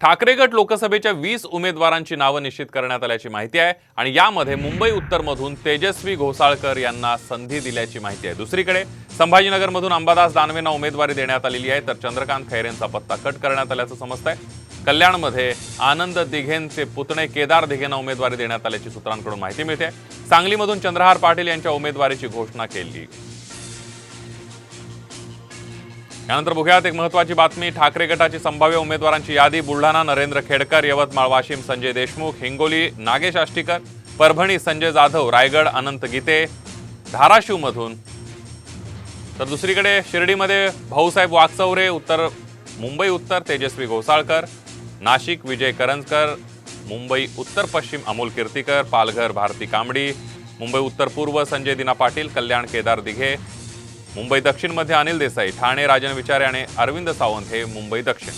ठाकरे गट लोकसभेच्या वीस उमेदवारांची नावं निश्चित करण्यात आल्याची माहिती आहे आणि यामध्ये मुंबई उत्तरमधून तेजस्वी घोसाळकर यांना संधी दिल्याची माहिती आहे. दुसरीकडे संभाजीनगरमधून अंबादास दानवेंना उमेदवारी देण्यात आलेली आहे तर चंद्रकांत खैरेंचा पत्ता कट करण्यात आल्याचं समजतंय. कल्याणमध्ये आनंद दिघेंचे पुतणे केदार दिघेंना उमेदवारी देण्यात आल्याची सूत्रांकडून माहिती मिळते. सांगलीमधून चंद्रहार पाटील यांच्या उमेदवारीची घोषणा केली. यानंतर बघूयात एक महत्वाची बातमी. ठाकरे गटाची संभाव्य उमेदवारांची यादी बुलढाणा नरेंद्र खेडकर यवतमाळ वाशिम संजय देशमुख हिंगोली नागेश आष्टीकर परभणी संजय जाधव रायगड अनंत गीते धाराशिवमधून. तर दुसरीकडे शिर्डीमध्ये भाऊसाहेब वाकचौरे उत्तर मुंबई उत्तर तेजस्वी घोसाळकर नाशिक विजय करंजकर मुंबई उत्तर पश्चिम अमोल कीर्तीकर पालघर भारती कांबडी मुंबई उत्तर पूर्व संजय दिना पाटील कल्याण केदार दिघे मुंबई दक्षिणमध्ये अनिल देसाई ठाणे राजन विचारे आणि अरविंद सावंत हे मुंबई दक्षिण.